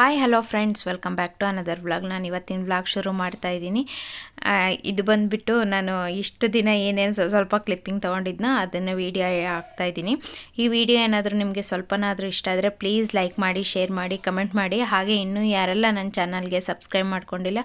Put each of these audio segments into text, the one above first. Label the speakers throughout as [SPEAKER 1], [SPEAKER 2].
[SPEAKER 1] Hi hello friends welcome back to another vlog ನಾನು ಇವತ್ತಿನ vlog ಶುರು ಮಾಡ್ತಾ ಇದ್ದೀನಿ. ಇದು ಬಂದುಬಿಟ್ಟು ನಾನು ಇಷ್ಟು ದಿನ ಏನೇನು ಸ್ವ- ಸ್ವಲ್ಪ ಕ್ಲಿಪ್ಪಿಂಗ್ ತೊಗೊಂಡಿದ್ನೋ, ಅದನ್ನು ವೀಡಿಯೋ ಹಾಕ್ತಾಯಿದ್ದೀನಿ ಈ ವಿಡಿಯೋ ಏನಾದರೂ ನಿಮಗೆ ಸ್ವಲ್ಪನಾದರೂ ಇಷ್ಟ ಆದರೆ ಪ್ಲೀಸ್ ಲೈಕ್ ಮಾಡಿ ಶೇರ್ ಮಾಡಿ ಕಮೆಂಟ್ ಮಾಡಿ. ಹಾಗೆ ಇನ್ನೂ ಯಾರೆಲ್ಲ ನನ್ನ ಚಾನಲ್ಗೆ ಸಬ್ಸ್ಕ್ರೈಬ್ ಮಾಡ್ಕೊಂಡಿಲ್ಲ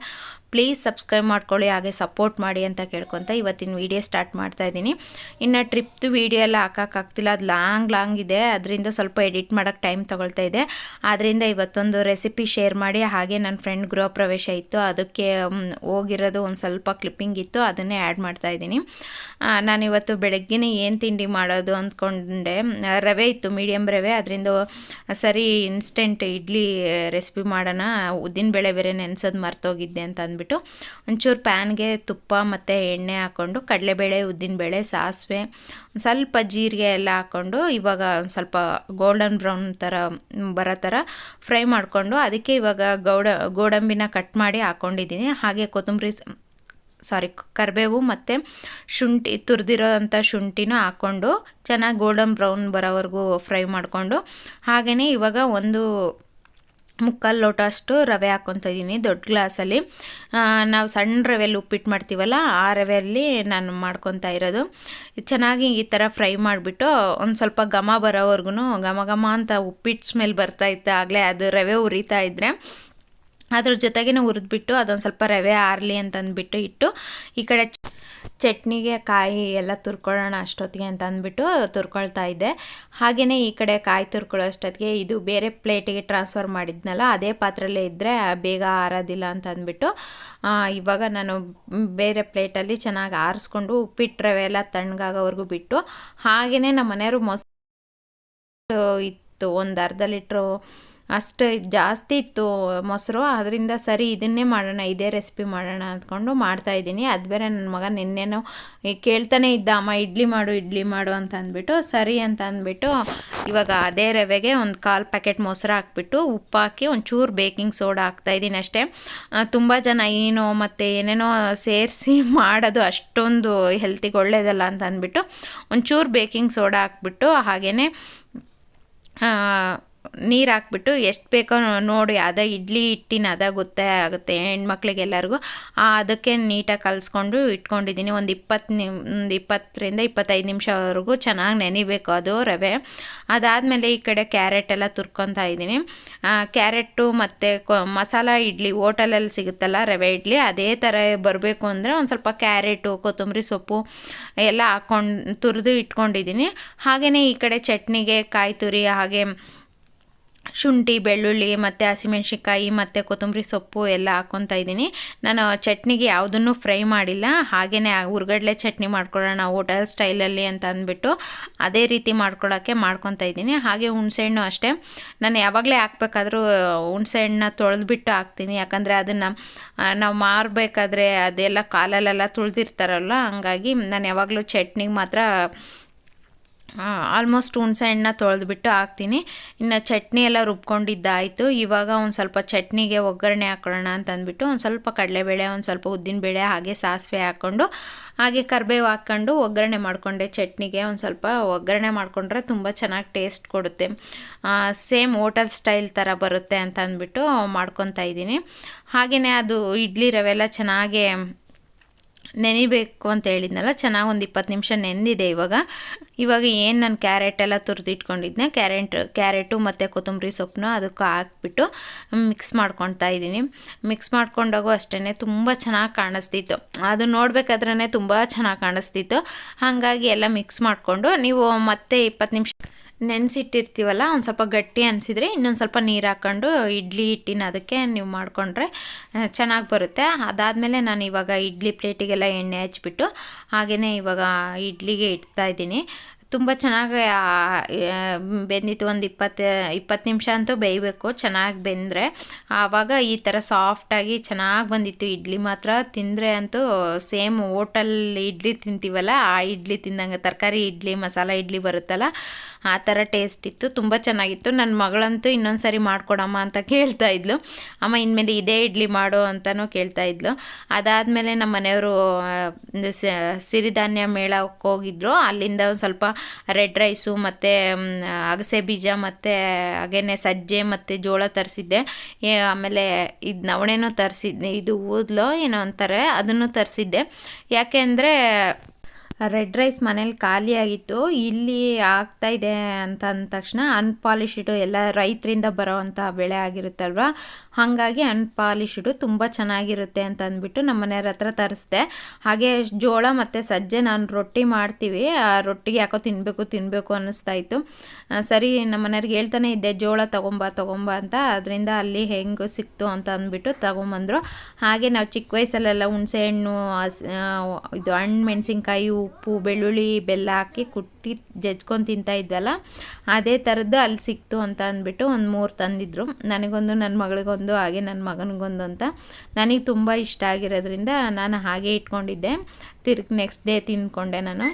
[SPEAKER 1] ಪ್ಲೀಸ್ ಸಬ್ಸ್ಕ್ರೈಬ್ ಮಾಡ್ಕೊಳ್ಳಿ, ಹಾಗೆ ಸಪೋರ್ಟ್ ಮಾಡಿ ಅಂತ ಕೇಳ್ಕೊತ ಇವತ್ತಿನ ವೀಡಿಯೋ ಸ್ಟಾರ್ಟ್ ಮಾಡ್ತಾ ಇದ್ದೀನಿ. ಇನ್ನು ಟ್ರಿಪ್ದು ವೀಡಿಯೋ ಎಲ್ಲ ಹಾಕೋಕ್ಕಾಗ್ತಿಲ್ಲ ಅದು ಲಾಂಗ್ ಲಾಂಗ್ ಇದೆ. ಅದರಿಂದ ಸ್ವಲ್ಪ ಎಡಿಟ್ ಮಾಡೋಕ್ಕೆ ಟೈಮ್ ತೊಗೊಳ್ತಾ ಇದೆ. ಆದ್ದರಿಂದ ಇವತ್ತೊಂದು ರೆಸಿಪಿ ಶೇರ್ ಮಾಡಿ, ಹಾಗೆ ನನ್ನ ಫ್ರೆಂಡ್ ಗೃಹ ಪ್ರವೇಶ ಇತ್ತು, ಅದಕ್ಕೆ ಹೋಗಿರೋದು ಒಂದು ಸ್ವಲ್ಪ ಕ್ಲಿಪ್ಪಿಂಗ್ ಇತ್ತು, ಅದನ್ನೇ ಆ್ಯಡ್ ಮಾಡ್ತಾಯಿದ್ದೀನಿ ನಾನಿವತ್ತು ಬೆಳಗ್ಗೆನೇ ಏನು ತಿಂಡಿ ಮಾಡೋದು ಅಂದ್ಕೊಂಡೆ ರವೆ ಇತ್ತು ಮೀಡಿಯಮ್ ರವೆ. ಅದರಿಂದ ಸರಿ ಇನ್ಸ್ಟೆಂಟ್ ಇಡ್ಲಿ ರೆಸಿಪಿ ಮಾಡೋಣ, ಉದ್ದಿನ ಬೇಳೆ ಬೇರೆ ನೆನೆಸೋದು ಮರ್ತೋಗಿದ್ದೆ ಅಂತ ಅಂದ್ಬಿಟ್ಟು ಒಂಚೂರು ಪ್ಯಾನ್ಗೆ ತುಪ್ಪ ಮತ್ತು ಎಣ್ಣೆ ಹಾಕ್ಕೊಂಡು ಕಡಲೆಬೇಳೆ ಉದ್ದಿನಬೇಳೆ ಸಾಸಿವೆ ಸ್ವಲ್ಪ ಜೀರಿಗೆ ಎಲ್ಲ ಹಾಕ್ಕೊಂಡು ಇವಾಗ ಸ್ವಲ್ಪ ಗೋಲ್ಡನ್ ಬ್ರೌನ್ ಥರ ಬರೋ ಥರ ಫ್ರೈ ಮಾಡಿಕೊಂಡು, ಅದಕ್ಕೆ ಇವಾಗ ಗೌಡ, ಗೋಡಂಬಿನ ಕಟ್ ಮಾಡಿ ಹಾಕ್ಕೊಂಡಿದ್ದೀನಿ ಹಾಗೆ ಕೊತ್ತಂಬರಿ ಸಾರಿ ಕರಿಬೇವು ಮತ್ತು ಶುಂಠಿ ತುರಿದಿರೋ ಅಂಥ ಶುಂಠಿನ ಹಾಕ್ಕೊಂಡು ಚೆನ್ನಾಗಿ ಗೋಲ್ಡನ್ ಬ್ರೌನ್ ಬರೋವರೆಗೂ ಫ್ರೈ ಮಾಡಿಕೊಂಡು ಹಾಗೆಯೇ ಇವಾಗ ಒಂದು ಮುಕ್ಕಾಲು ಲೋಟ ಅಷ್ಟು ರವೆ ಹಾಕ್ಕೊತ ಇದ್ದೀನಿ ದೊಡ್ಡ ಗ್ಲಾಸಲ್ಲಿ. ನಾವು ಸಣ್ಣ ರವೆಯಲ್ಲಿ ಉಪ್ಪಿಟ್ಟು ಮಾಡ್ತೀವಲ್ಲ, ಆ ರವೆಯಲ್ಲಿ ನಾನು ಮಾಡ್ಕೊತಾ ಇರೋದು. ಚೆನ್ನಾಗಿ ಈ ಥರ ಫ್ರೈ ಮಾಡಿಬಿಟ್ಟು ಒಂದು ಸ್ವಲ್ಪ ಘಮ ಬರೋವರೆಗೂ ಘಮ ಘಮ ಅಂತ ಉಪ್ಪಿಟ್ಟು ಸ್ಮೆಲ್ ಬರ್ತಾ ಇತ್ತು ಆಗಲೇ, ಅದು ರವೆ ಉರಿತಾ ಇದ್ದರೆ ಅದ್ರ ಜೊತೆಗೆ ಹುರಿದ್ಬಿಟ್ಟು ಅದೊಂದು ಸ್ವಲ್ಪ ರವೆ, ಆರಲಿ ಅಂತಂದ್ಬಿಟ್ಟು ಇಟ್ಟು ಈ ಕಡೆ ಚಟ್ನಿಗೆ ಕಾಯಿ ಎಲ್ಲ ತುರ್ಕೊಳ್ಳೋಣ ಅಷ್ಟೊತ್ತಿಗೆ ಅಂತ ಅಂದ್ಬಿಟ್ಟು ತುರ್ಕೊಳ್ತಾ ಇದ್ದೆ. ಹಾಗೆಯೇ ಈ ಕಡೆ ಕಾಯಿ ತುರ್ಕೊಳ್ಳೋ ಅಷ್ಟೊತ್ತಿಗೆ ಇದು ಬೇರೆ ಪ್ಲೇಟಿಗೆ ಟ್ರಾನ್ಸ್ಫರ್ ಮಾಡಿದ್ನಲ್ಲ, ಅದೇ ಪಾತ್ರೆಯಲ್ಲೇ ಇದ್ದರೆ ಬೇಗ ಆರೋದಿಲ್ಲ ಅಂತ ಅಂದ್ಬಿಟ್ಟು ಇವಾಗ ನಾನು ಬೇರೆ ಪ್ಲೇಟಲ್ಲಿ ಚೆನ್ನಾಗಿ ಆರಿಸ್ಕೊಂಡು ಉಪ್ಪಿಟ್ಟು ರವೆ ಎಲ್ಲ ತಣ್ಣಗಾಗೋವರೆಗೂ ಬಿಟ್ಟು ಹಾಗೆಯೇ ನಮ್ಮ ಮನೆಯವರು ಮೊಸರು ಇತ್ತು, ಒಂದು ಅರ್ಧ ಲೀಟ್ರು ಅಷ್ಟು ಜಾಸ್ತಿ ಇತ್ತು ಮೊಸರು ಅದರಿಂದ ಸರಿ ಇದನ್ನೇ ಮಾಡೋಣ, ಇದೇ ರೆಸಿಪಿ ಮಾಡೋಣ ಅಂದ್ಕೊಂಡು ಮಾಡ್ತಾ ಇದ್ದೀನಿ. ಅದು ಬೇರೆ ನನ್ನ ಮಗ ನಿನ್ನೆನೂ ಕೇಳ್ತಾನೆ ಇದ್ದ, ಅಮ್ಮ, ಇಡ್ಲಿ ಮಾಡು ಇಡ್ಲಿ ಮಾಡು ಅಂತ ಅಂದ್ಬಿಟ್ಟು, ಸರಿ ಅಂತ ಅಂದ್ಬಿಟ್ಟು, ಇವಾಗ ಅದೇ ರವೆಗೆ ಒಂದು ಕಾಲು ಪ್ಯಾಕೆಟ್ ಮೊಸರು ಹಾಕ್ಬಿಟ್ಟು, ಉಪ್ಪು ಹಾಕಿ ಒಂಚೂರು ಬೇಕಿಂಗ್ ಸೋಡಾ ಹಾಕ್ತಾಯಿದ್ದೀನಿ ಅಷ್ಟೇ. ತುಂಬ ಜನ ಏನೋ ಮತ್ತು ಏನೇನೋ ಸೇರಿಸಿ ಮಾಡೋದು ಅಷ್ಟೊಂದು ಹೆಲ್ತಿಗೆ ಒಳ್ಳೇದಲ್ಲ ಅಂತ ಅಂದ್ಬಿಟ್ಟು, ಒಂಚೂರು ಬೇಕಿಂಗ್ ಸೋಡಾ ಹಾಕ್ಬಿಟ್ಟು ಹಾಗೆಯೇ ನೀರು ಹಾಕ್ಬಿಟ್ಟು ಎಷ್ಟು ಬೇಕೋ ನೋಡಿ, ಅದ ಇಡ್ಲಿ ಹಿಟ್ಟಿನ ಅದ ಗೊತ್ತೇ ಆಗುತ್ತೆ ಹೆಣ್ಮಕ್ಳಿಗೆಲ್ಲರಿಗೂ. ಅದಕ್ಕೆ ನೀಟಾಗಿ ಕಲಿಸ್ಕೊಂಡು ಇಟ್ಕೊಂಡಿದ್ದೀನಿ ಒಂದು ಇಪ್ಪತ್ತು ನಿಮ್, ಒಂದು ಇಪ್ಪತ್ತರಿಂದ ಇಪ್ಪತ್ತೈದು ನಿಮಿಷವರೆಗೂ ಚೆನ್ನಾಗಿ ನೆನಿಬೇಕು ಅದು ರವೆ. ಅದಾದಮೇಲೆ ಈ ಕಡೆ ಕ್ಯಾರೆಟ್ ಎಲ್ಲ ತುರ್ಕೊತಾ ಇದ್ದೀನಿ ಕ್ಯಾರೆಟು ಮತ್ತು ಮಸಾಲ ಇಡ್ಲಿ ಹೋಟೆಲಲ್ಲಿ ಸಿಗುತ್ತಲ್ಲ ರವೆ ಇಡ್ಲಿ, ಅದೇ ಥರ ಬರಬೇಕು ಅಂದರೆ ಒಂದು ಸ್ವಲ್ಪ ಕ್ಯಾರೆಟು, ಕೊತ್ತಂಬರಿ ಸೊಪ್ಪು ಎಲ್ಲ ಹಾಕ್ಕೊಂಡು ತುರಿದು ಇಟ್ಕೊಂಡಿದ್ದೀನಿ ಹಾಗೆಯೇ ಈ ಕಡೆ ಚಟ್ನಿಗೆ ಕಾಯಿ ತುರಿ ಹಾಗೆ ಶುಂಠಿ, ಬೆಳ್ಳುಳ್ಳಿ ಮತ್ತು ಹಸಿಮೆಣ್ಸಿನ್ಕಾಯಿ ಮತ್ತು ಕೊತ್ತಂಬರಿ ಸೊಪ್ಪು ಎಲ್ಲ ಹಾಕ್ಕೊತಾ ಇದ್ದೀನಿ. ನಾನು ಚಟ್ನಿಗೆ ಯಾವುದನ್ನು ಫ್ರೈ ಮಾಡಿಲ್ಲ. ಹಾಗೆಯೇ ಹುರ್ಗಡ್ಲೆ ಚಟ್ನಿ ಮಾಡ್ಕೊಳ್ಳೋಣ ಹೋಟೆಲ್ ಸ್ಟೈಲಲ್ಲಿ ಅಂತ ಅಂದ್ಬಿಟ್ಟು ಅದೇ ರೀತಿ ಮಾಡ್ಕೊಳ್ಳೋಕ್ಕೆ ಮಾಡ್ಕೊತಾ ಇದ್ದೀನಿ. ಹಾಗೆ ಹುಣಸೆಹಣ್ಣು ಅಷ್ಟೇ. ನಾನು ಯಾವಾಗಲೇ ಹಾಕ್ಬೇಕಾದ್ರೂ ಹುಣಸೆಹಣ್ಣನ್ನ ತೊಳೆದ್ಬಿಟ್ಟು ಹಾಕ್ತೀನಿ. ಯಾಕಂದರೆ ಅದನ್ನು ನಾವು ಮಾರಬೇಕಾದ್ರೆ ಅದೆಲ್ಲ ಕಾಲಲ್ಲೆಲ್ಲ ತುಳಿದಿರ್ತಾರಲ್ಲ ಹಂಗಾಗಿ ನಾನು ಯಾವಾಗಲೂ ಚಟ್ನಿಗೆ ಮಾತ್ರ ಆಲ್ಮೋಸ್ಟ್ ಹುಣಸೆ ಹಣ್ಣನ್ನ ತೊಳೆದ್ಬಿಟ್ಟು ಹಾಕ್ತೀನಿ. ಇನ್ನು ಚಟ್ನಿ ಎಲ್ಲ ರುಬ್ಕೊಂಡಿದ್ದಾಯಿತು. ಇವಾಗ ಒಂದು ಸ್ವಲ್ಪ ಚಟ್ನಿಗೆ ಒಗ್ಗರಣೆ ಹಾಕೊಳ್ಳೋಣ ಅಂತ ಅಂದ್ಬಿಟ್ಟು ಒಂದು ಸ್ವಲ್ಪ ಕಡಲೆಬೇಳೆ, ಒಂದು ಸ್ವಲ್ಪ ಉದ್ದಿನಬೇಳೆ ಹಾಗೆ ಸಾಸಿವೆ ಹಾಕ್ಕೊಂಡು ಹಾಗೆ ಕರಿಬೇವು ಹಾಕ್ಕೊಂಡು ಒಗ್ಗರಣೆ ಮಾಡಿಕೊಂಡೆ ಚಟ್ನಿಗೆ. ಒಂದು ಸ್ವಲ್ಪ ಒಗ್ಗರಣೆ ಮಾಡಿಕೊಂಡ್ರೆ ತುಂಬ ಚೆನ್ನಾಗಿ ಟೇಸ್ಟ್ ಕೊಡುತ್ತೆ. ಸೇಮ್ ಓಟಲ್ ಸ್ಟೈಲ್ ಥರ ಬರುತ್ತೆ ಅಂತ ಅಂದ್ಬಿಟ್ಟು ಮಾಡ್ಕೊತಾ ಇದ್ದೀನಿ. ಹಾಗೆಯೇ ಅದು ಇಡ್ಲಿ ರವೆ ಎಲ್ಲ ಚೆನ್ನಾಗಿ ನೆನಿಬೇಕು ಅಂತ ಹೇಳಿದ್ನಲ್ಲ, ಚೆನ್ನಾಗಿ ಒಂದು ಇಪ್ಪತ್ತು ನಿಮಿಷ ನೆಂದಿದೆ ಇವಾಗ. ಇವಾಗ ಏನು ನಾನು ಕ್ಯಾರೆಟ್ ಎಲ್ಲ ತುರಿದು ಇಟ್ಕೊಂಡಿದ್ದೆ ಕ್ಯಾರೆಟ್ ಕ್ಯಾರೆಟು ಮತ್ತು ಕೊತ್ತಂಬರಿ ಸೊಪ್ಪನ್ನ ಅದಕ್ಕೆ ಹಾಕ್ಬಿಟ್ಟು ಮಿಕ್ಸ್ ಮಾಡ್ಕೊತಾ ಇದ್ದೀನಿ. ಮಿಕ್ಸ್ ಮಾಡ್ಕೊಂಡಾಗೂ ಅಷ್ಟೇ ತುಂಬ ಚೆನ್ನಾಗಿ ಕಾಣಿಸ್ತಿತ್ತು. ಅದು ನೋಡಬೇಕಾದ್ರೆ ತುಂಬ ಚೆನ್ನಾಗಿ ಕಾಣಿಸ್ತಿತ್ತು. ಹಾಗಾಗಿ ಎಲ್ಲ ಮಿಕ್ಸ್ ಮಾಡಿಕೊಂಡು ನೀವು ಮತ್ತೆ ಇಪ್ಪತ್ತು ನಿಮಿಷ ನೆನೆಸಿಟ್ಟಿರ್ತೀವಲ್ಲ, ಒಂದು ಸ್ವಲ್ಪ ಗಟ್ಟಿ ಅನಿಸಿದರೆ ಇನ್ನೊಂದು ಸ್ವಲ್ಪ ನೀರು ಹಾಕ್ಕೊಂಡು ಇಡ್ಲಿ ಹಿಟ್ಟಿನ ಅದಕ್ಕೆ ನೀವು ಮಾಡಿಕೊಂಡ್ರೆ ಚೆನ್ನಾಗಿ ಬರುತ್ತೆ. ಅದಾದಮೇಲೆ ನಾನು ಇವಾಗ ಇಡ್ಲಿ ಪ್ಲೇಟಿಗೆಲ್ಲ ಎಣ್ಣೆ ಹಚ್ಬಿಟ್ಟು ಹಾಗೆಯೇ ಇವಾಗ ಇಡ್ಲಿಗೆ ಇಡ್ತಾ ಇದ್ದೀನಿ. ತುಂಬ ಚೆನ್ನಾಗಿ ಬೆಂದಿತ್ತು. ಒಂದು ಇಪ್ಪತ್ತು ಇಪ್ಪತ್ತು ನಿಮಿಷ ಅಂತೂ ಬೇಯಬೇಕು, ಚೆನ್ನಾಗಿ ಬೆಂದರೆ. ಆವಾಗ ಈ ಥರ ಸಾಫ್ಟಾಗಿ ಚೆನ್ನಾಗಿ ಬಂದಿತ್ತು. ಇಡ್ಲಿ ಮಾತ್ರ ತಿಂದರೆ ಅಂತೂ ಸೇಮ್ ಹೋಟಲ್ ಇಡ್ಲಿ ತಿಂತೀವಲ್ಲ, ಆ ಇಡ್ಲಿ ತಿಂದಂಗೆ ತರಕಾರಿ ಇಡ್ಲಿ, ಮಸಾಲ ಇಡ್ಲಿ ಬರುತ್ತಲ್ಲ, ಆ ಥರ ಟೇಸ್ಟ್ ಇತ್ತು. ತುಂಬ ಚೆನ್ನಾಗಿತ್ತು. ನನ್ನ ಮಗಳಂತೂ ಇನ್ನೊಂದು ಸಾರಿ ಮಾಡ್ಕೊಡಮ್ಮ ಅಂತ ಕೇಳ್ತಾ ಇದ್ಲು. ಅಮ್ಮ, ಇನ್ಮೇಲೆ ಇದೇ ಇಡ್ಲಿ ಮಾಡು ಅಂತಲೂ ಕೇಳ್ತಾ ಇದ್ಲು. ಅದಾದಮೇಲೆ ನಮ್ಮ ಮನೆಯವರು ಸಿರಿಧಾನ್ಯ ಮೇಳಕ್ಕೆ ಹೋಗಿದ್ರು. ಅಲ್ಲಿಂದ ಒಂದು ಸ್ವಲ್ಪ ರೆಡ್ ರೈಸು ಮತ್ತು ಅಗಸೆ ಬೀಜ, ಮತ್ತು ಹಾಗೇ ಸಜ್ಜೆ, ಮತ್ತು ಜೋಳ ತರಿಸಿದ್ದೆ. ಆಮೇಲೆ ಇದು ನವಣೆನೂ ತರಿಸಿದ್ದೆ. ಇದು ಊದ್ಲೋ ಏನೋ ಅಂತಾರೆ, ಅದನ್ನು ತರಿಸಿದ್ದೆ. ಯಾಕೆ ಅಂದರೆ ರೆಡ್ ರೈಸ್ ಮನೇಲಿ ಖಾಲಿಯಾಗಿತ್ತು ಇಲ್ಲಿ ಆಗ್ತಾ ಇದೆ ಅಂತ ಅಂದ ತಕ್ಷಣ ಅನ್ಪಾಲಿಶ್ಡು ಎಲ್ಲ ರೈತರಿಂದ ಬರೋವಂಥ ಬೆಳೆ ಆಗಿರುತ್ತಲ್ವ, ಹಾಗಾಗಿ ಅನ್ಪಾಲಿಶ್ಡು ತುಂಬ ಚೆನ್ನಾಗಿರುತ್ತೆ ಅಂತ ಅಂದ್ಬಿಟ್ಟು ನಮ್ಮ ಮನೆಯವ್ರ ಹತ್ರ ತರಿಸ್ದೆ. ಹಾಗೆ ಜೋಳ ಮತ್ತು ಸಜ್ಜೆ ನಾನು ರೊಟ್ಟಿ ಮಾಡ್ತೀವಿ, ಆ ರೊಟ್ಟಿಗೆ ಯಾಕೋ ತಿನ್ನಬೇಕು ತಿನ್ನಬೇಕು ಅನ್ನಿಸ್ತಾ ಇತ್ತು. ಸರಿ, ನಮ್ಮ ಮನೆಯವ್ರಿಗೆ ಹೇಳ್ತಾನೆ ಇದ್ದೆ, ಜೋಳ ತೊಗೊಂಬ ತೊಗೊಂಬ ಅಂತ ಅದರಿಂದ ಅಲ್ಲಿ ಹೆಂಗೆ ಸಿಕ್ತು ಅಂತ ಅಂದ್ಬಿಟ್ಟು ತೊಗೊಂಬಂದರು. ಹಾಗೆ ನಾವು ಚಿಕ್ಕ ವಯಸ್ಸಲ್ಲೆಲ್ಲ ಹುಣಸೆ ಹಣ್ಣು ಇದು ಹಣ್ಣು, ಮೆಣಸಿನ್ಕಾಯಿ ಉಪ್ಪು, ಬೆಳ್ಳುಳ್ಳಿ, ಬೆಲ್ಲ ಹಾಕಿ ಕುಟ್ಟಿ ಜಜ್ಕೊಂಡು ತಿಂತಾ ಇದ್ವಲ್ಲ, ಅದೇ ಥರದ್ದು ಅಲ್ಲಿ ಸಿಕ್ತು ಅಂತ ಅಂದ್ಬಿಟ್ಟು ಒಂದು ಮೂರು ತಂದಿದ್ರು. ನನಗೊಂದು ನನ್ನ ಮಗಳಿಗೊಂದು, ಹಾಗೆ ನನ್ನ ಮಗನಿಗೊಂದು ಅಂತ ನನಗೆ ತುಂಬ ಇಷ್ಟ ಆಗಿರೋದ್ರಿಂದ ನಾನು ಹಾಗೆ ಇಟ್ಕೊಂಡಿದ್ದೆ. ತಿರ್ಗಿ ನೆಕ್ಸ್ಟ್ ಡೇ ತಿಂದ್ಕೊಂಡೆ ನಾನು.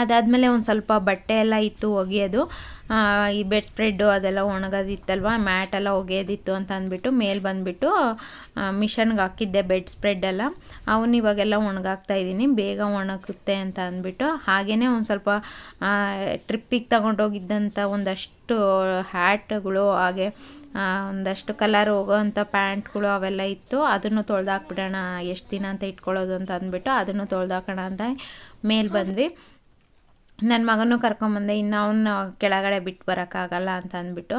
[SPEAKER 1] ಅದಾದಮೇಲೆ ಒಂದು ಸ್ವಲ್ಪ ಬಟ್ಟೆ ಎಲ್ಲ ಇತ್ತು ಒಗೆಯೋದು. ಈ ಬೆಡ್ ಸ್ಪ್ರೆಡ್ಡು ಅದೆಲ್ಲ ಒಣಗೋದಿತ್ತಲ್ವ ಮ್ಯಾಟೆಲ್ಲ ಒಗೆಯೋದಿತ್ತು ಅಂತ ಅಂದ್ಬಿಟ್ಟು ಮೇಲೆ ಬಂದುಬಿಟ್ಟು ಮಿಷನ್ಗೆ ಹಾಕಿದ್ದೆ ಬೆಡ್ ಸ್ಪ್ರೆಡ್ಡೆಲ್ಲ ಅವನು ಇವಾಗೆಲ್ಲ ಒಣಗಾಕ್ತಾ ಇದ್ದೀನಿ, ಬೇಗ ಒಣಗುತ್ತೆ ಅಂತ ಅಂದ್ಬಿಟ್ಟು. ಹಾಗೆಯೇ ಒಂದು ಸ್ವಲ್ಪ ಟ್ರಿಪ್ಪಿಗೆ ತಗೊಂಡೋಗಿದ್ದಂಥ ಒಂದಷ್ಟು ಹ್ಯಾಟ್ಗಳು ಹಾಗೆ ಒಂದಷ್ಟು ಕಲರ್ ಹೋಗೋವಂಥ ಪ್ಯಾಂಟ್ಗಳು ಅವೆಲ್ಲ ಇತ್ತು. ಅದನ್ನು ತೊಳೆದಾಕ್ಬಿಡೋಣ, ಎಷ್ಟು ದಿನ ಅಂತ ಇಟ್ಕೊಳ್ಳೋದು ಅಂತ ಅಂದ್ಬಿಟ್ಟು ಅದನ್ನು ತೊಳೆದಾಕೋಣ ಅಂತ ಮೇಲೆ ಬಂದ್ವಿ. ನನ್ನ ಮಗನೂ ಕರ್ಕೊಂಬಂದೆ ಇನ್ನು ಅವನ್ನ ಕೆಳಗಡೆ ಬಿಟ್ಟು ಬರೋಕ್ಕಾಗಲ್ಲ ಅಂತ ಅಂದ್ಬಿಟ್ಟು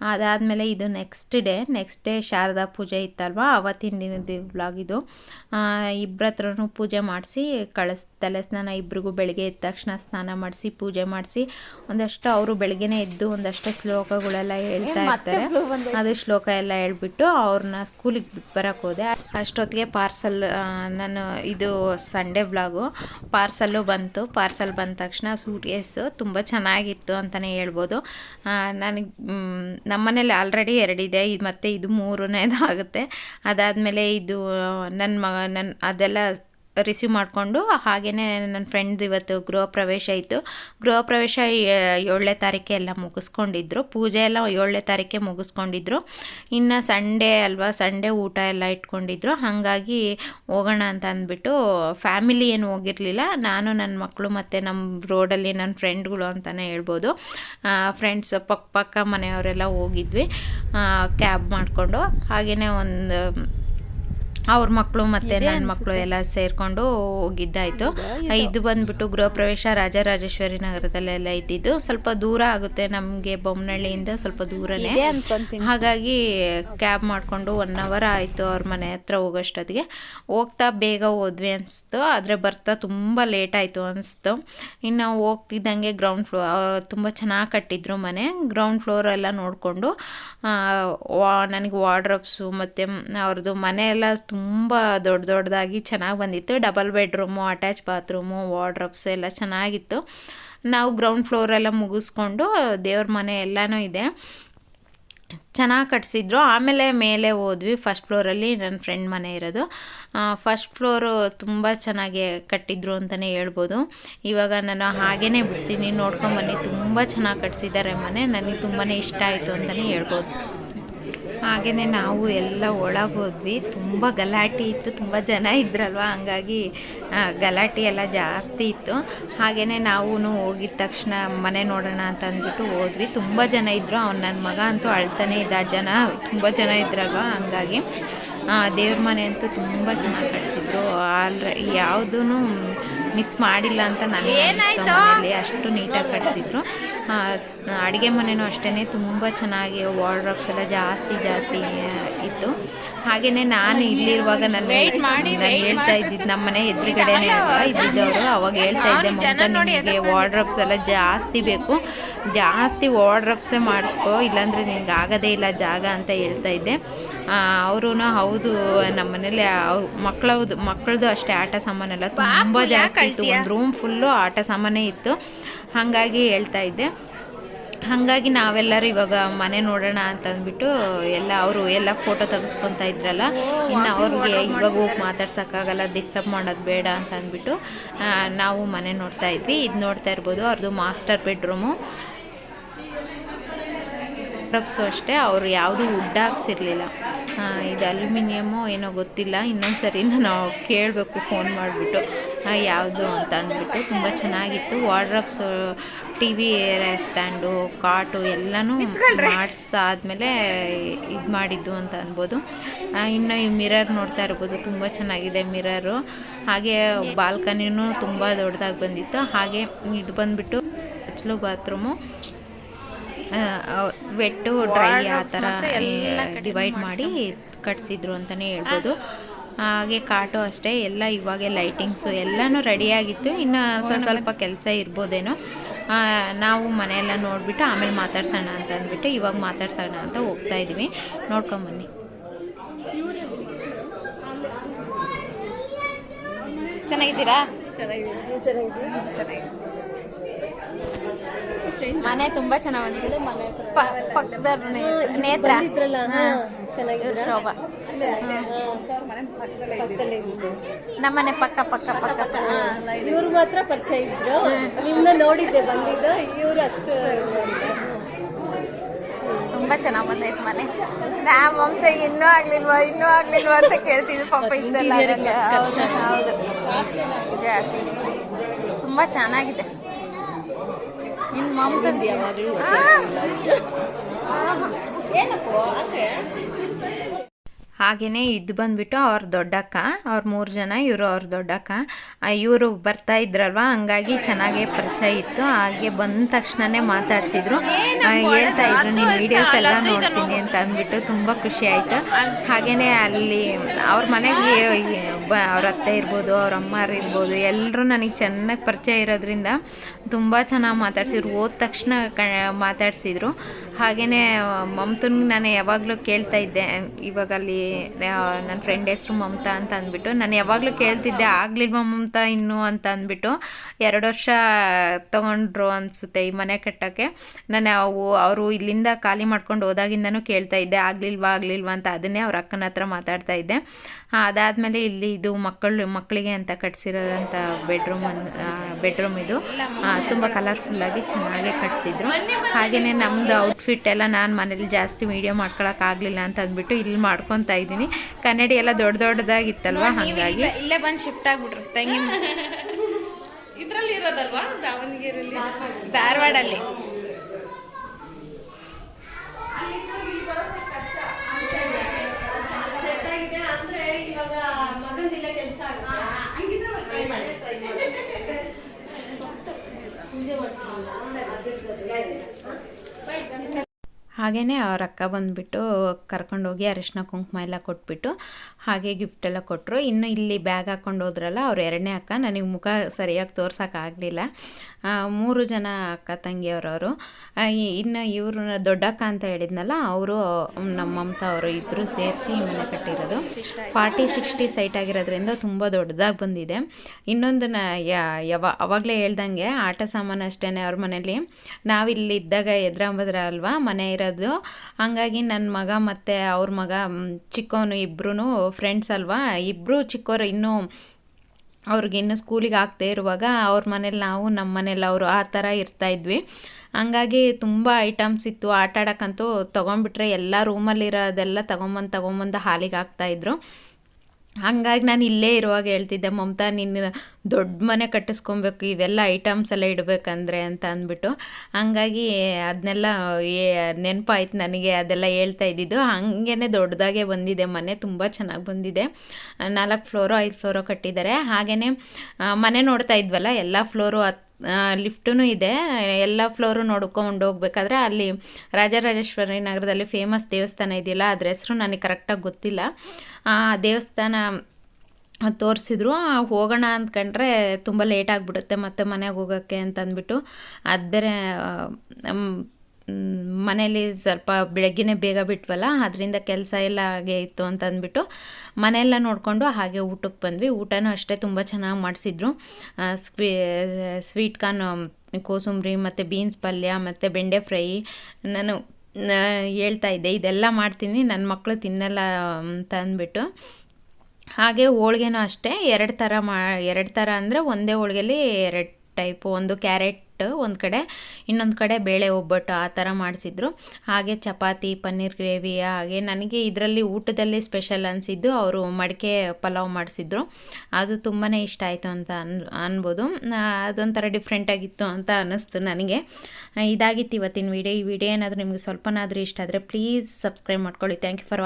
[SPEAKER 1] ಅದಾದಮೇಲೆ ಇದು next day next day Sharada ಪೂಜೆ ಇತ್ತಲ್ವಾ? ಅವತ್ತಿನ ದಿನದ ವ್ಲಾಗ್ ಇದು. ಇಬ್ಬರ ಹತ್ರನೂ ಪೂಜೆ ಮಾಡಿಸಿ ಕಳಿಸ್ ತಲೆ ಸ್ನಾನ ಇಬ್ರಿಗೂ ಬೆಳಗ್ಗೆ ಎದ್ದ ತಕ್ಷಣ ಸ್ನಾನ ಮಾಡಿಸಿ ಪೂಜೆ ಮಾಡಿಸಿ ಒಂದಷ್ಟು ಅವರು ಬೆಳಗ್ಗೆನೇ ಎದ್ದು ಒಂದಷ್ಟು ಶ್ಲೋಕಗಳೆಲ್ಲ ಹೇಳ್ತಾ ಇರ್ತಾರೆ. ಅದು ಶ್ಲೋಕ ಎಲ್ಲ ಹೇಳ್ಬಿಟ್ಟು ಅವ್ರನ್ನ ಸ್ಕೂಲಿಗೆ ಬಿಟ್ಟು ಬರೋಕ್ಕೆ ಹೋದೆ. ಅಷ್ಟೊತ್ತಿಗೆ ಪಾರ್ಸಲ್ ನಾನು ಇದು ಸಂಡೇ ವ್ಲಾಗು ಪಾರ್ಸಲ್ಲು ಬಂತು. ಪಾರ್ಸಲ್ ಬಂದ ತಕ್ಷಣ ಸೂಟ್ ಕೇಸು ತುಂಬ ಚೆನ್ನಾಗಿತ್ತು ಅಂತಲೇ ಹೇಳ್ಬೋದು. ನನಗೆ ನಮ್ಮನೇಲಿ ಆಲ್ರೆಡಿ ಎರಡಿದೆ ಇದು. ಮತ್ತು ಇದು ಮೂರನೇದಾಗುತ್ತೆ. ಅದಾದಮೇಲೆ ಇದು ನನ್ನ ಮಗ ನನ್ನ ಅದೆಲ್ಲ ರಿಸೀವ್ ಮಾಡಿಕೊಂಡು ಹಾಗೆಯೇ ನನ್ನ ಫ್ರೆಂಡ್ ಇವತ್ತು ಗೃಹ ಪ್ರವೇಶ ಇತ್ತು. ಗೃಹ ಪ್ರವೇಶ ಏಳನೇ ತಾರೀಕೆ ಎಲ್ಲ ಮುಗಿಸ್ಕೊಂಡಿದ್ರು. ಪೂಜೆ ಎಲ್ಲ ಏಳನೇ ತಾರೀಕೆ ಮುಗಿಸ್ಕೊಂಡಿದ್ರು. ಇನ್ನು ಸಂಡೇ ಅಲ್ವಾ, ಸಂಡೇ ಊಟ ಎಲ್ಲ ಇಟ್ಕೊಂಡಿದ್ರು. ಹಾಗಾಗಿ ಹೋಗೋಣ ಅಂತ ಅಂದ್ಬಿಟ್ಟು ಫ್ಯಾಮಿಲಿ ಏನು ಹೋಗಿರಲಿಲ್ಲ. ನಾನು ನನ್ನ ಮಕ್ಕಳು ಮತ್ತು ನಮ್ಮ ರೋಡಲ್ಲಿ ನನ್ನ ಫ್ರೆಂಡ್ಗಳು ಅಂತಲೇ ಹೇಳ್ಬೋದು. ಫ್ರೆಂಡ್ಸ್ ಪಕ್ಕ ಪಕ್ಕ ಮನೆಯವರೆಲ್ಲ ಹೋಗಿದ್ವಿ. ಕ್ಯಾಬ್ ಮಾಡಿಕೊಂಡು. ಹಾಗೆಯೇ ಒಂದು ಅವ್ರ ಮಕ್ಕಳು ಮತ್ತು ನನ್ನ ಮಕ್ಕಳು ಎಲ್ಲ ಸೇರಿಕೊಂಡು ಹೋಗಿದ್ದಾಯಿತು. ಇದು. ಬಂದ್ಬಿಟ್ಟು ಗೃಹ ಪ್ರವೇಶ ರಾಜರಾಜೇಶ್ವರಿ ನಗರದಲ್ಲೆಲ್ಲ ಇದ್ದಿದ್ದು. ಸ್ವಲ್ಪ ದೂರ ಆಗುತ್ತೆ ನಮಗೆ ಬೊಮ್ಮನಹಳ್ಳಿಯಿಂದ ಸ್ವಲ್ಪ ದೂರನೇ. ಹಾಗಾಗಿ ಕ್ಯಾಬ್ ಮಾಡಿಕೊಂಡು ಒನ್ ಅವರ್ ಆಯಿತು ಅವ್ರ ಮನೆ ಹತ್ರ ಹೋಗೋಷ್ಟೊತ್ತಿಗೆ. ಹೋಗ್ತಾ ಬೇಗ ಹೋದ್ವಿ ಅನಿಸ್ತು. ಆದರೆ ಬರ್ತಾ ತುಂಬ ಲೇಟ್ ಆಯಿತು ಅನಿಸ್ತು. ಇನ್ನು ಹೋಗ್ತಿದ್ದಂಗೆ ಗ್ರೌಂಡ್ ಫ್ಲೋರ್ ತುಂಬ ಚೆನ್ನಾಗಿ ಕಟ್ಟಿದ್ರು ಮನೆ. ಗ್ರೌಂಡ್ ಫ್ಲೋರ್ ಎಲ್ಲ ನೋಡಿಕೊಂಡು ನನಗೆ ವಾರ್ಡ್ರಬ್ಸು ಮತ್ತು ಅವ್ರದ್ದು ಮನೆ ಎಲ್ಲ ತುಂಬ ದೊಡ್ಡ ದೊಡ್ಡದಾಗಿ ಚೆನ್ನಾಗಿ ಬಂದಿತ್ತು. Double bedroom attach bathroom wardrobes ಎಲ್ಲ ಚೆನ್ನಾಗಿತ್ತು. ನಾವು ಗ್ರೌಂಡ್ ಫ್ಲೋರೆಲ್ಲ ಮುಗಿಸ್ಕೊಂಡು ದೇವ್ರ ಮನೆ ಎಲ್ಲನೂ ಇದೆ. ಚೆನ್ನಾಗಿ ಕಟ್ಸಿದ್ರು. ಆಮೇಲೆ ಮೇಲೆ ಹೋದ್ವಿ. ಫಸ್ಟ್ ಫ್ಲೋರಲ್ಲಿ ನನ್ನ ಫ್ರೆಂಡ್ ಮನೆ ಇರೋದು. ಫಸ್ಟ್ ಫ್ಲೋರು ತುಂಬ ಚೆನ್ನಾಗಿ ಕಟ್ಟಿದ್ರು ಅಂತಲೇ ಹೇಳ್ಬೋದು. ಇವಾಗ ನಾನು ಹಾಗೇ ಬಿಡ್ತೀನಿ. ನೋಡ್ಕೊಂಬನ್ನಿ ತುಂಬ ಚೆನ್ನಾಗಿ ಕಟ್ಸಿದ್ದಾರೆ ಮನೆ. ನನಗೆ ತುಂಬಾ ಇಷ್ಟ ಆಯಿತು ಅಂತಲೇ ಹೇಳ್ಬೋದು. ಹಾಗೆಯೇ ನಾವು ಎಲ್ಲ ಒಳಗೆ ಹೋದ್ವಿ. ತುಂಬ ಗಲಾಟೆ ಇತ್ತು. ತುಂಬ ಜನ ಇದ್ರಲ್ವ? ಹಂಗಾಗಿ ಗಲಾಟೆ ಎಲ್ಲ ಜಾಸ್ತಿ ಇತ್ತು. ಹಾಗೆಯೇ ನಾವು ಹೋಗಿದ ತಕ್ಷಣ ಮನೆ ನೋಡೋಣ ಅಂತ ಅಂದ್ಬಿಟ್ಟು ಹೋದ್ವಿ. ತುಂಬ ಜನ ಇದ್ದರು ಅವ್ನು ನನ್ನ ಮಗ ಅಂತೂ ಅಳ್ತಾನೆ ಇದ್ದ ಜನ. ತುಂಬ ಜನ ಇದ್ರಲ್ವ? ಹಂಗಾಗಿ ದೇವ್ರ ಮನೆ ಅಂತೂ ತುಂಬ ಚೆನ್ನಾಗಿ ಕಟ್ಸಿದ್ರು. ಆಲ್ರೆ ಯಾವುದೂ ಮಿಸ್ ಮಾಡಿಲ್ಲ ಅಂತ ನನಗೆ ಅಷ್ಟು ನೀಟಾಗಿ ಕಟ್ಸಿದ್ರು. ಅಡುಗೆ ಮನೆಯೂ ಅಷ್ಟೇ ತುಂಬ ಚೆನ್ನಾಗಿ ವಾರ್ಡ್ರಾಪ್ಸ್ ಎಲ್ಲ ಜಾಸ್ತಿ ಜಾಸ್ತಿ ಇತ್ತು. ಹಾಗೆಯೇ ನಾನು ಇಲ್ಲಿರುವಾಗ ನನ್ನ ನಾನು ಹೇಳ್ತಾ ಇದ್ದಿದ್ದು ನಮ್ಮ ಮನೆ ಎದುರುಗಡೆನೇ ಇದ್ದಿದ್ದವರು ಅವಾಗ ಹೇಳ್ತಾ ಇದ್ದೆ ವಾರ್ಡ್ರಬ್ಸ್ ಎಲ್ಲ ಜಾಸ್ತಿ ಬೇಕು. ಜಾಸ್ತಿ ವಾರ್ಡ್ರಬ್ಸೇ ಮಾಡಿಸ್ಕೋ ಇಲ್ಲಾಂದರೆ ನಿನ್ಗೆ ಆಗೋದೇ ಇಲ್ಲ ಜಾಗ ಅಂತ ಹೇಳ್ತಾ ಇದ್ದೆ. ಅವರು ಹೌದು ನಮ್ಮ ಮನೇಲಿ ಅವ್ರ ಮಕ್ಕಳದು ಮಕ್ಕಳದು ಅಷ್ಟೇ ಆಟ ಸಾಮಾನೆಲ್ಲ ತುಂಬ ಜಾಸ್ತಿ ಇತ್ತು. ಒಂದು ರೂಮ್ ಫುಲ್ಲು ಆಟ ಸಾಮಾನೇ ಇತ್ತು. ಹಾಗಾಗಿ ಹೇಳ್ತಾ ಇದ್ದೆ. ಹಾಗಾಗಿ ನಾವೆಲ್ಲರೂ ಇವಾಗ ಮನೆ ನೋಡೋಣ ಅಂತ ಅಂದ್ಬಿಟ್ಟು ಎಲ್ಲ ಅವರು ಎಲ್ಲ ಫೋಟೋ ತೆಗೆಸ್ಕೊತಾ ಇದ್ರಲ್ಲ. ಇನ್ನು ಅವ್ರಿಗೆ ಇವಾಗ ಹೋಗಿ ಮಾತಾಡ್ಸೋಕ್ಕಾಗಲ್ಲ ಡಿಸ್ಟರ್ಬ್ ಮಾಡೋದು ಬೇಡ ಅಂತ ಅಂದ್ಬಿಟ್ಟು ನಾವು ಮನೆ ನೋಡ್ತಾ ಇದ್ವಿ. ಇದು ನೋಡ್ತಾ ಇರ್ಬೋದು ಅವ್ರದ್ದು ಮಾಸ್ಟರ್ ಬೆಡ್ರೂಮು ಪ್ರಬ್ಸು ಅಷ್ಟೇ ಅವರು ಯಾವುದೂ ವುಡ್ ಹಾಕ್ಸಿರ್ಲಿಲ್ಲ. ಇದು ಅಲ್ಯೂಮಿನಿಯಮು ಏನೋ ಗೊತ್ತಿಲ್ಲ ಇನ್ನೊಂದು ಸರಿ ನಾನು ಕೇಳಬೇಕು ಫೋನ್ ಮಾಡಿಬಿಟ್ಟು. ಯಾವುದು ಅಂತ ಅಂದ್ಬಿಟ್ಟು ತುಂಬ ಚೆನ್ನಾಗಿತ್ತು. ವಾರ್ಡ್ರಬ್ಸ್ ಟಿ ವಿ ಸ್ಟ್ಯಾಂಡು ಕಾಟು ಎಲ್ಲನೂ ಮಾಡಿಸಾದ್ಮೇಲೆ ಇದು ಮಾಡಿದ್ದು ಅಂತ ಅನ್ಬೋದು. ಇನ್ನು ಈ ಮಿರರ್ ನೋಡ್ತಾ ಇರ್ಬೋದು ತುಂಬ ಚೆನ್ನಾಗಿದೆ ಮಿರರು ಹಾಗೆ ಬಾಲ್ಕನಿನೂ ತುಂಬ ದೊಡ್ಡದಾಗಿ ಬಂದಿತ್ತು. ಹಾಗೆ ಇದು ಬಂದುಬಿಟ್ಟು ಬಚ್ಚಲು ಬಾತ್ರೂಮು ವೆಟ್ಟು ಡ್ರೈ ಆ ಥರ ಡಿವೈಡ್ ಮಾಡಿ ಕಟ್ಸಿದ್ರು ಅಂತಲೇ ಹೇಳ್ಬೋದು. ಹಾಗೆ ಕಾಟು ಅಷ್ಟೇ ಎಲ್ಲ ಇವಾಗೆ ಲೈಟಿಂಗ್ಸು ಎಲ್ಲನೂ ರೆಡಿಯಾಗಿತ್ತು ಇನ್ನು ಸ್ವಲ್ಪ ಸ್ವಲ್ಪ ಕೆಲಸ ಇರ್ಬೋದೇನೋ. ನಾವು ಮನೆಯೆಲ್ಲ ನೋಡಿಬಿಟ್ಟು ಆಮೇಲೆ ಮಾತಾಡ್ಸೋಣ ಅಂತ ಅಂದ್ಬಿಟ್ಟು ಇವಾಗ ಮಾತಾಡ್ಸೋಣ ಅಂತ ಹೋಗ್ತಾ ಇದ್ದೀವಿ ನೋಡ್ಕೊಂಬನ್ನಿ ಚೆನ್ನಾಗಿದ್ದೀರಾ? ಮನೆ ತುಂಬಾ ಚೆನ್ನಾಗಿ ಬಂದಿದೆ ಪಕ್ಕದವ್ರು ನೇತ್ರ. ಶೋಭಾ. ನಮ್ಮನೆ ಪಕ್ಕ ಪಕ್ಕ ಪಕ್ಕ
[SPEAKER 2] ಇವ್ರು ಮಾತ್ರ ಪರಿಚಯ ಇದ್ರು. ನಿಮ್ನ ನೋಡಿದ್ದೆ ಬಂದಿದ್ದು. ಇವ್ರು ಅಷ್ಟು
[SPEAKER 1] ತುಂಬಾ ಚೆನ್ನಾಗಿ ಬಂದೈತೆ ಮನೆ. ನಾ ಅಂತ ಇನ್ನೂ ಆಗ್ಲಿಲ್ವಾ ಇನ್ನೂ ಆಗ್ಲಿಲ್ವಾ ಅಂತ ಕೇಳ್ತಿದ್ವಿ. ಪಾಪ ಇಷ್ಟೆಲ್ಲ ಹೌದು ಹೌದು. ಜಾಸ್ತಿ. ತುಂಬಾ ಚೆನ್ನಾಗಿದೆ. ಇನ್ನು ಮಮತ ಹಾಗೆಯೇ ಇದು ಬಂದ್ಬಿಟ್ಟು ಅವ್ರ ದೊಡ್ಡಕ್ಕ ಅವ್ರ ಮೂರು ಜನ ಇವರು ಅವ್ರ ದೊಡ್ಡಕ್ಕ. ಇವರು ಬರ್ತಾ ಇದ್ರಲ್ವ? ಹಂಗಾಗಿ ಚೆನ್ನಾಗೇ ಪರಿಚಯ ಇತ್ತು. ಹಾಗೆ ಬಂದ ತಕ್ಷಣನೇ ಮಾತಾಡ್ಸಿದ್ರು. ಹೇಳ್ತಾ ಇದ್ರು ನೀವು ವಿಡಿಯೋಸ್ ಎಲ್ಲ ನೋಡ್ತೀನಿ ಅಂತ ಅಂದ್ಬಿಟ್ಟು ತುಂಬ ಖುಷಿ ಆಯಿತು. ಹಾಗೆಯೇ ಅಲ್ಲಿ ಅವ್ರ ಮನೆಗೆ ಬ ಅವ್ರ ಅತ್ತೆ ಇರ್ಬೋದು ಅವ್ರ ಅಮ್ಮರು ಇರ್ಬೋದು ಎಲ್ಲರೂ ನನಗೆ ಚೆನ್ನಾಗಿ ಪರಿಚಯ ಇರೋದ್ರಿಂದ ತುಂಬ ಚೆನ್ನಾಗಿ ಮಾತಾಡ್ಸಿದ್ರು. ಹೋದ ತಕ್ಷಣ ಕ, ಮಾತಾಡ್ಸಿದ್ರು. ಹಾಗೆಯೇ ಮಮತನ್ಗೆ ನಾನು ಯಾವಾಗಲೂ ಕೇಳ್ತಾ ಇದ್ದೆ. ಇವಾಗ ಅಲ್ಲಿ ನನ್ನ ಫ್ರೆಂಡ್ ಹೆಸ್ರು ಮಮತಾ ಅಂತ ಅಂದ್ಬಿಟ್ಟು. ನಾನು ಯಾವಾಗಲೂ ಕೇಳ್ತಿದ್ದೆ, ಆಗಲಿಲ್ವ ಮಮತಾ ಇನ್ನು ಅಂತ ಅಂದ್ಬಿಟ್ಟು. ಎರಡು ವರ್ಷ ತಗೊಂಡ್ರು ಅನಿಸುತ್ತೆ ಈ ಮನೆ ಕಟ್ಟೋಕ್ಕೆ. ನಾನು ಅವು, ಅವರು ಇಲ್ಲಿಂದ ಖಾಲಿ ಮಾಡ್ಕೊಂಡು ಹೋದಾಗಿಂದನೂ ಕೇಳ್ತಾ ಇದ್ದೆ, ಆಗಲಿಲ್ವಾ, ಆಗಲಿಲ್ವ ಅಂತ ಅದನ್ನೇ ಅವ್ರ ಅಕ್ಕನ ಹತ್ರ ಮಾತಾಡ್ತಾ ಇದ್ದೆ. ಅದಾದಮೇಲೆ ಇಲ್ಲಿ ಇದು ಮಕ್ಕಳು, ಮಕ್ಕಳಿಗೆ ಅಂತ ಕಟ್ಸಿರೋದಂಥ ಬೆಡ್ರೂಮ್ ಬೆಡ್ರೂಮ್ ಇದು. ತುಂಬ ಕಲರ್ಫುಲ್ಲಾಗಿ ಚೆನ್ನಾಗಿ ಕಟ್ಸಿದ್ರು. ಹಾಗೆಯೇ ನಮ್ಮದು ಔಟ್ಫಿಟ್ ಎಲ್ಲ ನಾನು ಮನೇಲಿ ಜಾಸ್ತಿ ವೀಡಿಯೋ ಮಾಡ್ಕೊಳಕ್ಕಾಗಲಿಲ್ಲ ಅಂತ ಅಂದ್ಬಿಟ್ಟು ಇಲ್ಲಿ ಮಾಡ್ಕೊತಾ ಇದ್ದೀನಿ. ಕನ್ನಡಿ ಎಲ್ಲ ದೊಡ್ಡ ದೊಡ್ಡದಾಗಿತ್ತಲ್ವ? ಹಾಗಾಗಿ ಇಲ್ಲೇ ಬಂದು ಶಿಫ್ಟ್ ಆಗಿಬಿಟ್ರು ತಂಗಿ.
[SPEAKER 2] ಇದರಲ್ಲಿ ಇರೋದಲ್ವಾ ದಾವಣಗೆರೆಯಲ್ಲಿ
[SPEAKER 1] ಧಾರವಾಡಲ್ಲಿ.
[SPEAKER 2] ಸೆಟ್ ಆಗಿದೆ ಅಂದ್ರೆ ಇವಾಗ ಮಗಂದಿಲ್ಲ ಕೆಲಸ ಆಗುತ್ತೆ.
[SPEAKER 1] ಹಾಗೆಯೇ ಅವ್ರ ಅಕ್ಕ ಬಂದುಬಿಟ್ಟು ಕರ್ಕೊಂಡೋಗಿ ಅರಿಶಿನ ಕುಂಕುಮ ಎಲ್ಲ ಕೊಟ್ಬಿಟ್ಟು ಹಾಗೆ ಗಿಫ್ಟ್ ಎಲ್ಲ ಕೊಟ್ಟರು ಇನ್ನು ಇಲ್ಲಿ ಬ್ಯಾಗ್ ಹಾಕ್ಕೊಂಡು ಹೋದ್ರಲ್ಲ, ಅವ್ರು ಎರಡನೇ ಅಕ್ಕ. ನನಗೆ ಮುಖ ಸರಿಯಾಗಿ ತೋರ್ಸೋಕ್ಕಾಗಲಿಲ್ಲ ಮೂರು ಜನ ಅಕ್ಕ ತಂಗಿಯವ್ರವರು. ಇನ್ನು ಇವರು ದೊಡ್ಡಕ್ಕ ಅಂತ ಹೇಳಿದ್ನಲ್ಲ, ಅವರು ನಮ್ಮ ಮಮತಾ ಅವರು ಇಬ್ಬರು ಸೇರಿಸಿ ಮನೆ ಕಟ್ಟಿರೋದು. ಫಾರ್ಟಿ, ಸಿಕ್ಸ್ಟಿ ಸೈಟ್ ಆಗಿರೋದ್ರಿಂದ ತುಂಬ ದೊಡ್ಡದಾಗಿ ಬಂದಿದೆ. ಇನ್ನೊಂದು ನ ಯಾವ, ಅವಾಗಲೇ ಹೇಳ್ದಂಗೆ, ಆಟ ಸಾಮಾನು ಅಷ್ಟೇ ಅವ್ರ ಮನೇಲಿ. ನಾವಿಲ್ಲಿ ಇದ್ದಾಗ ಎದ್ರಂಬದ್ರ ಅಲ್ವಾ, ಮನೆ ಇರೋದು. ಹಾಗಾಗಿ ನನ್ನ ಮಗ ಮತ್ತು ಅವ್ರ ಮಗ ಚಿಕ್ಕವನು ಇಬ್ಬರೂ ಫ್ರೆಂಡ್ಸ್ ಅಲ್ವಾ? ಇಬ್ಬರು ಚಿಕ್ಕವರು ಇನ್ನೂ ಅವ್ರಿಗೆ ಇನ್ನೂ ಸ್ಕೂಲಿಗೆ ಆಗ್ತಾ ಇರುವಾಗ ಅವ್ರ ಮನೇಲಿ ನಾವು ನಮ್ಮ ಮನೇಲಿ ಅವರು ಆ ಥರ ಇರ್ತಾ ಇದ್ವಿ. ಹಂಗಾಗಿ ತುಂಬ ಐಟಮ್ಸ್ ಇತ್ತು. ಆಟ ಆಡೋಕ್ಕಂತೂ ತೊಗೊಂಬಿಟ್ರೆ ಎಲ್ಲ ರೂಮಲ್ಲಿರೋದೆಲ್ಲ ತೊಗೊಂಬಂದು ತೊಗೊಂಬಂದು ಹಾಲಿಗೆ ಹಾಕ್ತಾಯಿದ್ರು ಹಂಗಾಗಿ ನಾನು ಇಲ್ಲೇ ಇರುವಾಗ ಹೇಳ್ತಿದ್ದೆ, ಮಮತಾ, ನಿನ್ನ ದೊಡ್ಡ ಮನೆ ಕಟ್ಟಿಸ್ಕೊಬೇಕು, ಇವೆಲ್ಲ ಐಟಮ್ಸ್ ಎಲ್ಲ ಇಡಬೇಕಂದ್ರೆ ಅಂತ ಅಂದ್ಬಿಟ್ಟು. ಹಂಗಾಗಿ ಅದನ್ನೆಲ್ಲ ನೆನಪಾಯ್ತು ನನಗೆ, ಅದೆಲ್ಲ ಹೇಳ್ತಾ ಇದ್ದಿದ್ದು. ಹಾಗೇ ದೊಡ್ಡದಾಗೆ ಬಂದಿದೆ ಮನೆ, ತುಂಬ ಚೆನ್ನಾಗಿ ಬಂದಿದೆ. ನಾಲ್ಕು ಫ್ಲೋರು, ಐದು ಫ್ಲೋರೋ ಕಟ್ಟಿದ್ದಾರೆ. ಹಾಗೆಯೇ ಮನೆ ನೋಡ್ತಾ ಇದ್ವಲ್ಲ, ಎಲ್ಲ ಫ್ಲೋರು ಹತ್ ಲಿಫ್ಟೂ ಇದೆ. ಎಲ್ಲ ಫ್ಲೋರು ನೋಡ್ಕೊಂಡು ಹೋಗ್ಬೇಕಾದ್ರೆ ಅಲ್ಲಿ ರಾಜರಾಜೇಶ್ವರಿ ನಗರದಲ್ಲಿ ಫೇಮಸ್ ದೇವಸ್ಥಾನ ಇದೆಯಲ್ಲ, ಅದ್ರ ಹೆಸರು ನನಗೆ ಕರೆಕ್ಟಾಗಿ ಗೊತ್ತಿಲ್ಲ. ಆ ದೇವಸ್ಥಾನ ತೋರಿಸಿದ್ರು. ಹೋಗೋಣ ಅಂದ್ಕೊಂಡ್ರೆ ತುಂಬ ಲೇಟ್ ಆಗಿಬಿಡುತ್ತೆ ಮತ್ತೆ ಮನೆಗೆ ಹೋಗೋಕ್ಕೆ ಅಂತ ಅಂದ್ಬಿಟ್ಟು ಅದು ಬೇರೆ ಮನೇಲಿ ಸ್ವಲ್ಪ ಬೆಳಗ್ಗೆನೇ ಬೇಗ ಬಿಟ್ವಲ್ಲ, ಅದರಿಂದ ಕೆಲಸ ಎಲ್ಲ ಹಾಗೆ ಇತ್ತು ಅಂತ ಅಂದ್ಬಿಟ್ಟು ಮನೆಯೆಲ್ಲ ನೋಡಿಕೊಂಡು ಹಾಗೆ ಊಟಕ್ಕೆ ಬಂದ್ವಿ. ಊಟನೂ ಅಷ್ಟೇ ತುಂಬ ಚೆನ್ನಾಗಿ ಮಾಡಿಸಿದ್ರು. ಸ್ವೀ ಸ್ವೀಟ್ ಕಾರ್ನ್ ಕೋಸಂಬರಿ ಮತ್ತು ಬೀನ್ಸ್ ಪಲ್ಯ ಮತ್ತು ಬೆಂಡೆ ಫ್ರೈ, ನಾನು ಹೇಳ್ತಾ ಇದ್ದೆ. ಇದೆಲ್ಲ ಮಾಡ್ತೀನಿ ನನ್ನ ಮಕ್ಕಳು ತಿನ್ನಲ್ಲ ಅಂತ ಅಂದ್ಬಿಟ್ಟು ಹಾಗೆ ಹೋಳಿಗೆನೂ ಅಷ್ಟೇ, ಎರಡು ಥರ ಮಾ, ಎರಡು ಥರ ಅಂದರೆ ಒಂದೇ ಹೋಳಿಗೆಲಿ ಎರಡು ಟೈಪು ಒಂದು ಕ್ಯಾರೆಟ್ ಒಂದು ಕಡೆ, ಇನ್ನೊಂದು ಕಡೆ ಬೇಳೆ ಒಬ್ಬಟ್ಟು ಆ ಥರ ಮಾಡಿಸಿದ್ರು. ಹಾಗೆ ಚಪಾತಿ, ಪನ್ನೀರ್ ಗ್ರೇವಿ, ಹಾಗೆ ನನಗೆ ಇದರಲ್ಲಿ ಊಟದಲ್ಲಿ ಸ್ಪೆಷಲ್ ಅನಿಸಿದ್ದು ಅವರು ಮಡಿಕೆ ಪಲಾವ್ ಮಾಡಿಸಿದ್ರು. ಅದು ತುಂಬಾ ಇಷ್ಟ ಆಯಿತು ಅಂತ ಅನ್, ಅನ್ಬೋದು. ಅದೊಂಥರ ಡಿಫ್ರೆಂಟಾಗಿತ್ತು ಅಂತ ಅನ್ನಿಸ್ತು ನನಗೆ. ಇದಾಗಿತ್ತು ಇವತ್ತಿನ ವಿಡಿಯೋ. ಈ ವಿಡಿಯೋ ಏನಾದರೂ ನಿಮಗೆ ಸ್ವಲ್ಪನಾದರೂ ಇಷ್ಟ ಆದರೆ ಪ್ಲೀಸ್ ಸಬ್ಸ್ಕ್ರೈಬ್ ಮಾಡ್ಕೊಳ್ಳಿ. Thank you for